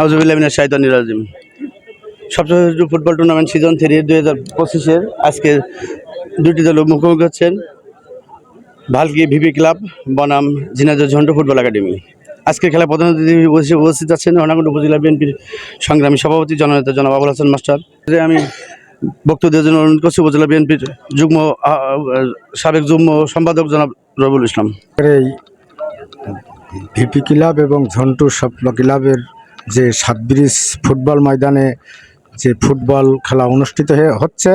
আউজুবিল্লামিনা শাহিদানি রাজিম। সবচেয়ে football tournament season three দুই হাজার পঁচিশের আজকে দুটি দল মুখোমুখি হচ্ছেন। ভালকি ভিপি ক্লাব, বনাম, ঝিনাইদহ ঝন্টু ফুটবল একাডেমি। আজকের খেলা প্রধান অতিথি উপস্থিত আছেন হরনাকুণ্ড উপজেলা বিএনপির সংগ্রামী সভাপতি, জননেতা জনাব আবুল হাসান মাস্টার। আমি বক্তব্য জন্য অনুরোধ করছি উপজেলা বিএনপির যুগ্ম সাবেক যুগ্ম সম্পাদক জনাব রবুল ইসলাম। এই ভিপি ক্লাব এবং ঝন্টু স্বপ্ন ক্লাবের যে সাতব্রিজ ফুটবল ময়দানে যে ফুটবল খেলা অনুষ্ঠিত হচ্ছে,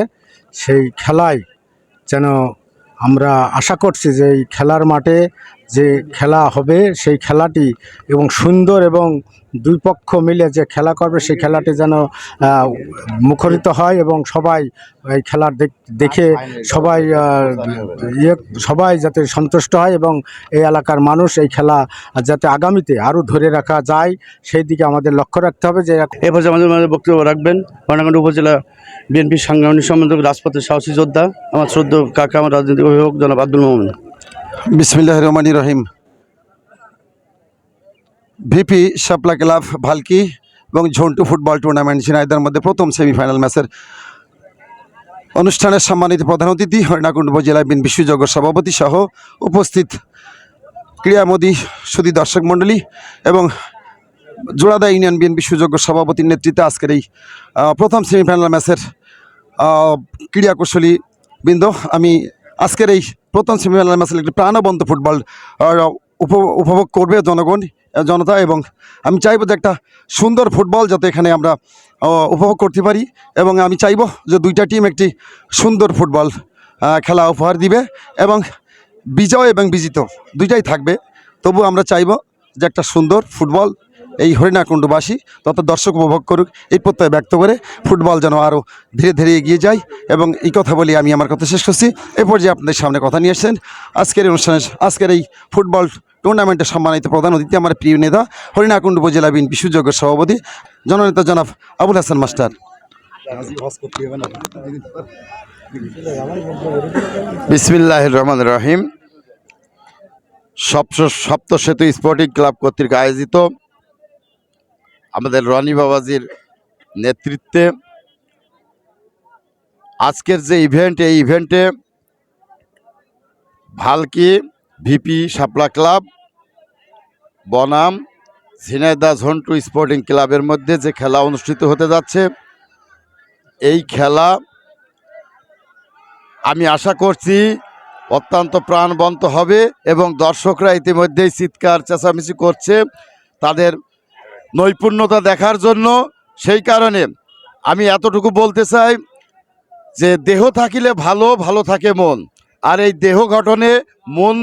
সেই খেলায় যেন আমরা আশা করছি যে এই খেলার মাঠে যে খেলা হবে সেই খেলাটি এবং সুন্দর এবং দুই পক্ষ মিলে যে খেলা করবে সেই খেলাটি যেন মুখরিত হয় এবং সবাই এই খেলা দেখ- সবাই ইয়ে সবাই যাতে সন্তুষ্ট হয় এবং এই এলাকার মানুষ এই খেলা যাতে আগামীতে আরও ধরে রাখা যায়, সেই দিকে আমাদের লক্ষ্য রাখতে হবে যে এ পর্যায়ে আমাদের মাঝে বক্তব্য রাখবেন। বর্ণাকাণ্ড উপজেলা বিএনপির সাংগঠনিক সম্পাদক রাজপথের সাহসী যোদ্ধা, আমার শ্রদ্ধ কাকা, আমার রাজনৈতিক অভিভাবক জনাব আব্দুল মোহাম্মদ বিসমিল্লাহ রহমানি রহিম। ভিপি শাপলা ক্লাব ভালকি এবং ঝন্টু ফুটবল টুর্নামেন্ট ঝিনাইদার মধ্যে প্রথম সেমিফাইনাল ম্যাচের অনুষ্ঠানের সম্মানিত প্রধান অতিথি হরিণাকুণ্ড উপজেলা বিন সুযোগ্য সভাপতি সহ উপস্থিত ক্রীড়ামোদী সুদী দর্শক মণ্ডলী এবং জোড়াদা ইউনিয়ন বিএনপি সুযোগ্য সভাপতির নেতৃত্বে আজকের এই প্রথম সেমিফাইনাল ম্যাচের ক্রীড়া কুশলী বৃন্দ আমি আজকের এই প্রথম সেমিফাইনাল ম্যাচের একটি প্রাণবন্ত ফুটবল উপ- উপভোগ করবে জনগণ জনতা এবং আমি চাইব যে একটা সুন্দর ফুটবল যাতে এখানে আমরা উপভোগ করতে পারি এবং আমি চাইব যে দুইটা টিম একটি সুন্দর ফুটবল খেলা উপহার দিবে এবং বিজয় এবং বিজিত দুইটাই থাকবে। তবু আমরা চাইব যে একটা সুন্দর ফুটবল এই হরিণাকুণ্ডবাসী তত দর্শক উপভোগ করুক, এই প্রত্যয় ব্যক্ত করে ফুটবল যেন আরও ধীরে ধীরে এগিয়ে যায় এবং এই কথা বলি আমি আমার কথা শেষ করছি। এ পর্যায়ে আপনাদের সামনে কথা নিয়ে এসেছেন আজকের অনুষ্ঠানে আজকের এই ফুটবল টুর্নামেন্টের সম্মানিত প্রধান অতিথি আমার প্রিয় নেতা, হরিণাকুণ্ড উপজেলা বিএনপি সুযোগ্য সভাপতি, জননেতা জনাব আবুল হাসান মাস্টার। বিসমিল্লাহ রহমান রহিম। সপ্ত সেতু স্পোর্টিং ক্লাব কর্তৃক আয়োজিত আমাদের রনি বাবাজির নেতৃত্বে আজকের যে ইভেন্ট এই ইভেন্টে ভালকি, ভিপি, শাপলা ক্লাব, বনাম ঝিনাইদা ঝন্টু স্পোর্টিং ক্লাবের মধ্যে যে খেলা অনুষ্ঠিত হতে যাচ্ছে, এই খেলা আমি আশা করছি অত্যন্ত প্রাণবন্ত হবে এবং দর্শকরা ইতিমধ্যেই চিৎকার, চেঁচামেচি করছে। তাদের নৈপুণ্যতা দেখার জন্য সেই কারণে আমি এতটুকু বলতে চাই যে দেহ থাকিলে ভালো ভালো থাকে মন। আর এই দেহ গঠনে মন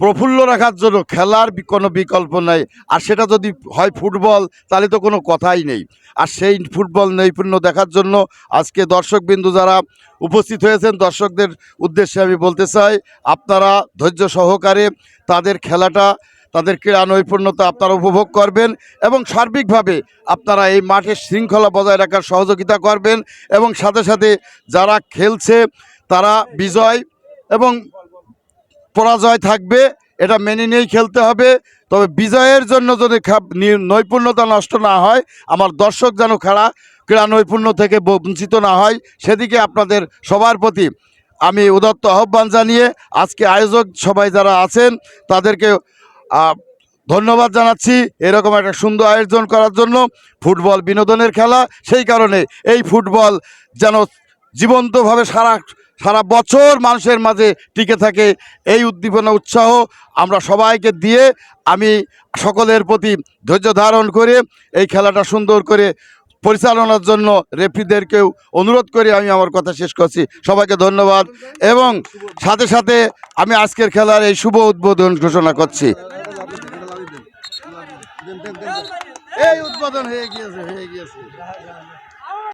প্রফুল্ল রাখার জন্য খেলার কোনো বিকল্প নাই। আর সেটা যদি হয় ফুটবল, তাহলে তো কোনো কথাই নেই। আর সেই ফুটবল নৈপুণ্য দেখার জন্য আজকে দর্শকবিন্দু যারা উপস্থিত হয়েছেন, দর্শকদের উদ্দেশ্যে আমি বলতে চাই, আপনারা ধৈর্য সহকারে তাদের খেলাটা তাদের ক্রীড়া নৈপুণ্যতা আপনারা উপভোগ করবেন এবং সার্বিকভাবে আপনারা এই মাঠের শৃঙ্খলা বজায় রাখার সহযোগিতা করবেন এবং সাথে সাথে যারা খেলছে তারা বিজয় এবং পরাজয় থাকবে, এটা মেনে নিয়েই খেলতে হবে। তবে বিজয়ের জন্য যদি নৈপুণ্যতা নষ্ট না হয়, আমার দর্শক যেন খেলা, ক্রীড়া নৈপুণ্য থেকে বঞ্চিত না হয়, সেদিকে আপনাদের সবার প্রতি আমি উদত্ত আহ্বান জানিয়ে আজকে আয়োজক সবাই যারা আছেন, তাদেরকে ধন্যবাদ জানাচ্ছি এরকম একটা সুন্দর আয়োজন করার জন্য ফুটবল বিনোদনের খেলা। সেই কারণে এই ফুটবল যেন জীবন্তভাবে সারা সারা বছর মানুষের মাঝে টিকে থাকে, এই উদ্দীপনা, উৎসাহ আমরা সবাইকে দিয়ে আমি সকলের প্রতি ধৈর্য ধারণ করে এই খেলাটা সুন্দর করে পরিচালনার জন্য রেফরিদেরকেও অনুরোধ করে আমি আমার কথা শেষ করছি। সবাইকে ধন্যবাদ এবং সাথে সাথে আমি আজকের খেলার এই শুভ উদ্বোধন ঘোষণা করছি। এই উদ্বোধন হয়ে গিয়েছে হয়ে গিয়েছে।